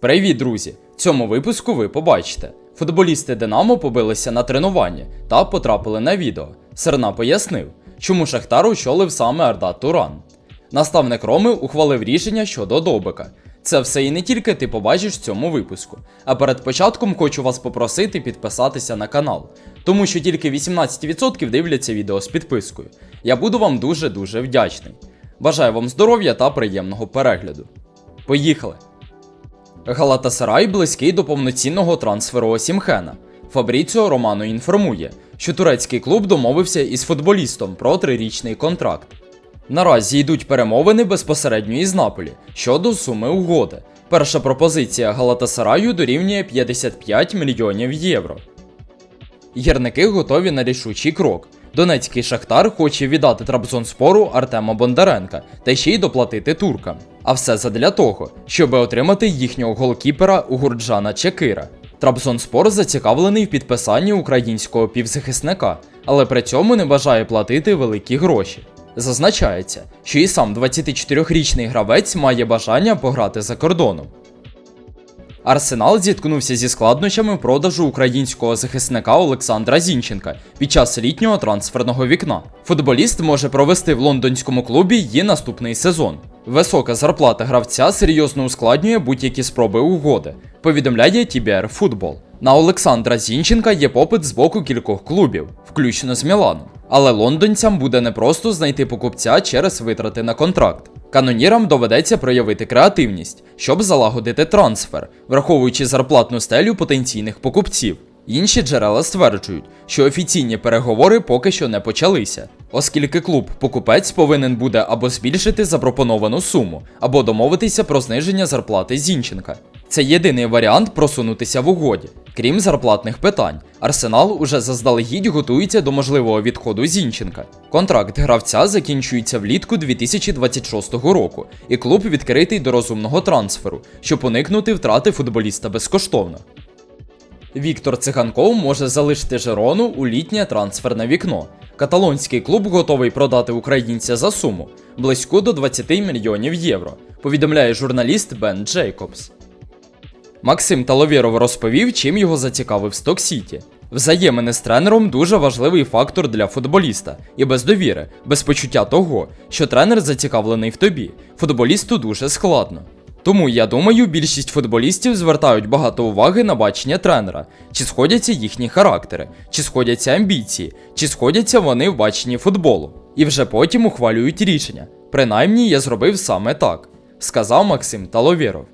Привіт, друзі! В цьому випуску ви побачите. Футболісти Динамо побилися на тренуванні та потрапили на відео. Серна пояснив, чому Шахтар очолив саме Арда Туран. Наставник Роми ухвалив рішення щодо Добика. Це все і не тільки ти побачиш в цьому випуску. А перед початком хочу вас попросити підписатися на канал, тому що тільки 18% дивляться відео з підпискою. Я буду вам дуже-дуже вдячний. Бажаю вам здоров'я та приємного перегляду. Поїхали! Галатасарай близький до повноцінного трансферу Осімхена. Фабріціо Романо інформує, що турецький клуб домовився із футболістом про трирічний контракт. Наразі йдуть перемовини безпосередньо із Наполі щодо суми угоди. Перша пропозиція Галатасараю дорівнює 55 мільйонів євро. Гірники готові на рішучий крок. Донецький Шахтар хоче віддати Трабзонспору Артема Бондаренка та ще й доплатити туркам. А все задля того, щоб отримати їхнього голкіпера Угурджана Чекира. Трабзонспор зацікавлений в підписанні українського півзахисника, але при цьому не бажає платити великі гроші. Зазначається, що і сам 24-річний гравець має бажання пограти за кордоном. Арсенал зіткнувся зі складнощами продажу українського захисника Олександра Зінченка під час літнього трансферного вікна. Футболіст може провести в лондонському клубі її наступний сезон. Висока зарплата гравця серйозно ускладнює будь-які спроби угоди, повідомляє TBR Football. На Олександра Зінченка є попит з боку кількох клубів, включно з Міланом. Але лондонцям буде непросто знайти покупця через витрати на контракт. Канонірам доведеться проявити креативність, щоб залагодити трансфер, враховуючи зарплатну стелю потенційних покупців. Інші джерела стверджують, що офіційні переговори поки що не почалися, оскільки клуб-покупець повинен буде або збільшити запропоновану суму, або домовитися про зниження зарплати Зінченка. Це єдиний варіант просунутися в угоді. Крім зарплатних питань, Арсенал уже заздалегідь готується до можливого відходу Зінченка. Контракт гравця закінчується влітку 2026 року, і клуб відкритий до розумного трансферу, щоб уникнути втрати футболіста безкоштовно. Віктор Циганков може залишити Жерону у літнє трансферне вікно. Каталонський клуб готовий продати українця за суму близько до 20 мільйонів євро, повідомляє журналіст Бен Джейкобс. Максим Таловєров розповів, чим його зацікавив Сток Сіті. Взаємини з тренером дуже важливий фактор для футболіста, і без довіри, без почуття того, що тренер зацікавлений в тобі. Футболісту дуже складно. Тому я думаю, більшість футболістів звертають багато уваги на бачення тренера, чи сходяться їхні характери, чи сходяться амбіції, чи сходяться вони в баченні футболу, і вже потім ухвалюють рішення. Принаймні я зробив саме так, сказав Максим Таловєров.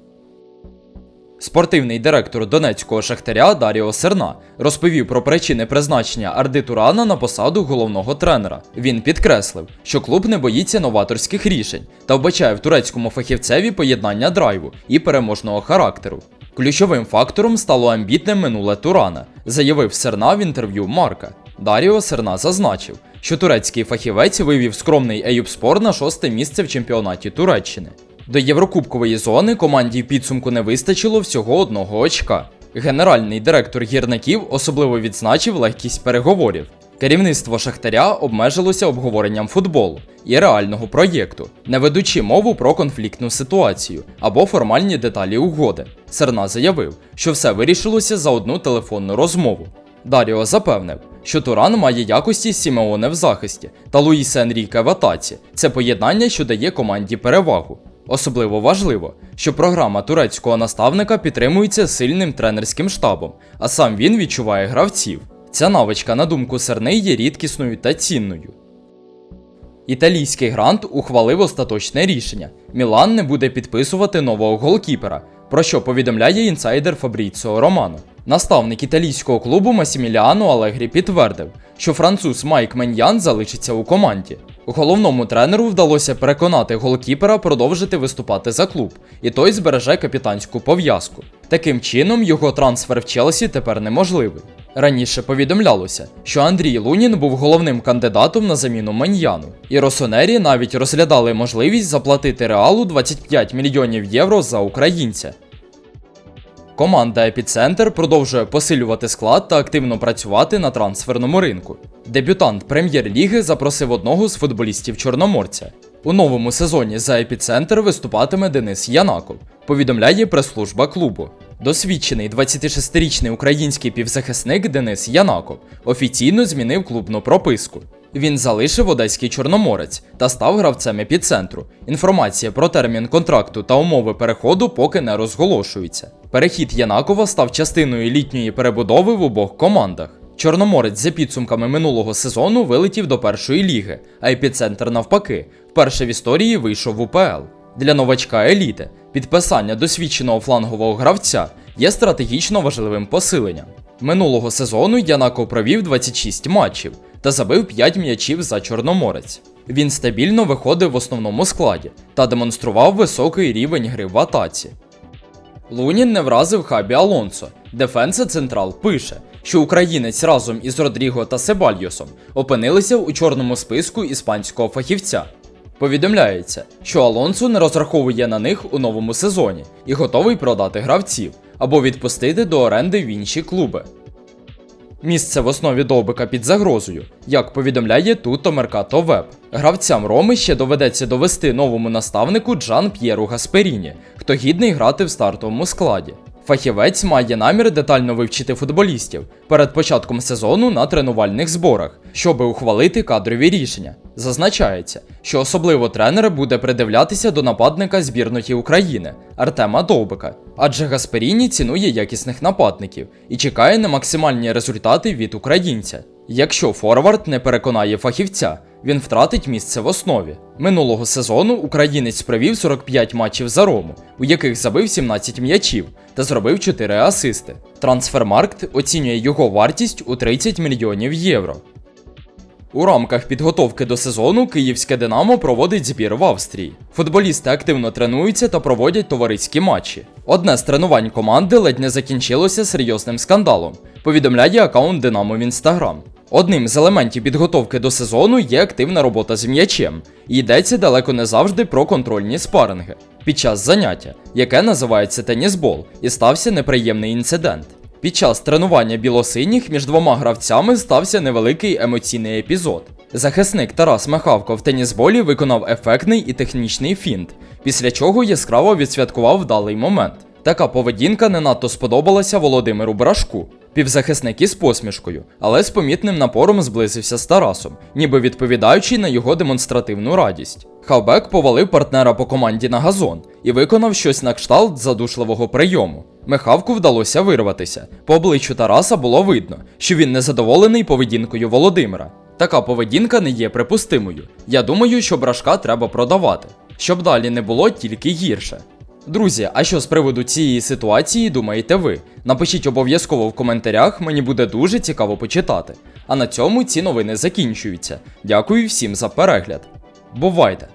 Спортивний директор донецького шахтаря Даріо Серна розповів про причини призначення Арди Турана на посаду головного тренера. Він підкреслив, що клуб не боїться новаторських рішень та вбачає в турецькому фахівцеві поєднання драйву і переможного характеру. Ключовим фактором стало амбітне минуле Турана, заявив Серна в інтерв'ю Марка. Даріо Серна зазначив, що турецький фахівець вивів скромний Еюбспор на шосте місце в чемпіонаті Туреччини. До Єврокубкової зони команді в підсумку не вистачило всього одного очка. Генеральний директор гірників особливо відзначив легкість переговорів. Керівництво Шахтаря обмежилося обговоренням футболу і реального проєкту, не ведучи мову про конфліктну ситуацію або формальні деталі угоди. Серна заявив, що все вирішилося за одну телефонну розмову. Даріо запевнив, що Туран має якості Сімеоне в захисті та Луїса Енріке в атаці. Це поєднання, що дає команді перевагу. Особливо важливо, що програма турецького наставника підтримується сильним тренерським штабом, а сам він відчуває гравців. Ця навичка, на думку Серни, є рідкісною та цінною. Італійський грант ухвалив остаточне рішення: Мілан не буде підписувати нового голкіпера, про що повідомляє інсайдер Фабріціо Романо. Наставник італійського клубу Масіміліано Алегрі підтвердив, що француз Майк Меньян залишиться у команді. Головному тренеру вдалося переконати голкіпера продовжити виступати за клуб, і той збереже капітанську пов'язку. Таким чином, його трансфер в Челсі тепер неможливий. Раніше повідомлялося, що Андрій Лунін був головним кандидатом на заміну Маньяну, і Росонері навіть розглядали можливість заплатити реалу 25 мільйонів євро за українця. Команда Епіцентр продовжує посилювати склад та активно працювати на трансферному ринку. Дебютант прем'єр-ліги запросив одного з футболістів Чорноморця. У новому сезоні за епіцентр виступатиме Денис Янаков, повідомляє прес-служба клубу. Досвідчений 26-річний український півзахисник Денис Янаков офіційно змінив клубну прописку. Він залишив одеський чорноморець та став гравцем епіцентру. Інформація про термін контракту та умови переходу поки не розголошується. Перехід Янакова став частиною літньої перебудови в обох командах. Чорноморець за підсумками минулого сезону вилетів до першої ліги, а епіцентр навпаки, вперше в історії вийшов в УПЛ. Для новачка еліти підписання досвідченого флангового гравця є стратегічно важливим посиленням. Минулого сезону Янаков провів 26 матчів та забив 5 м'ячів за Чорноморець. Він стабільно виходив в основному складі та демонстрував високий рівень гри в атаці. Лунін не вразив Хабі Алонсо. Дефенса Централ пише, що українець разом із Родріго та Себальйосом опинилися у чорному списку іспанського фахівця. Повідомляється, що Алонсо не розраховує на них у новому сезоні і готовий продати гравців або відпустити до оренди в інші клуби. Місце в основі довбика під загрозою, як повідомляє Туто Меркато Веб. Гравцям Роми ще доведеться довести новому наставнику Джан П'єру Гасперіні, хто гідний грати в стартовому складі. Фахівець має намір детально вивчити футболістів перед початком сезону на тренувальних зборах, щоби ухвалити кадрові рішення. Зазначається, що особливо тренер буде придивлятися до нападника збірної України Артема Довбика, адже Гасперіні цінує якісних нападників і чекає на максимальні результати від українця. Якщо Форвард не переконає фахівця, він втратить місце в основі. Минулого сезону українець провів 45 матчів за Рому, у яких забив 17 м'ячів та зробив 4 асисти. Трансфермаркт оцінює його вартість у 30 мільйонів євро. У рамках підготовки до сезону київське Динамо проводить збір в Австрії. Футболісти активно тренуються та проводять товариські матчі. Одне з тренувань команди ледь не закінчилося серйозним скандалом, повідомляє аккаунт Динамо в інстаграм. Одним з елементів підготовки до сезону є активна робота з м'ячем, і йдеться далеко не завжди про контрольні спаринги. Під час заняття, яке називається тенісбол, і стався неприємний інцидент. Під час тренування білосиніх між двома гравцями стався невеликий емоційний епізод. Захисник Тарас Махавко в тенісболі виконав ефектний і технічний фінт, після чого яскраво відсвяткував вдалий момент. Така поведінка не надто сподобалася Володимиру Брашку. Півзахисник із посмішкою, але з помітним напором зблизився з Тарасом, ніби відповідаючи на його демонстративну радість. Хавбек повалив партнера по команді на газон і виконав щось на кшталт задушливого прийому. Михавку вдалося вирватися. По обличчю Тараса було видно, що він незадоволений поведінкою Володимира. Така поведінка не є припустимою. Я думаю, що брашка треба продавати, щоб далі не було тільки гірше. Друзі, а що з приводу цієї ситуації думаєте ви? Напишіть обов'язково в коментарях, мені буде дуже цікаво почитати. А на цьому ці новини закінчуються. Дякую всім за перегляд. Бувайте!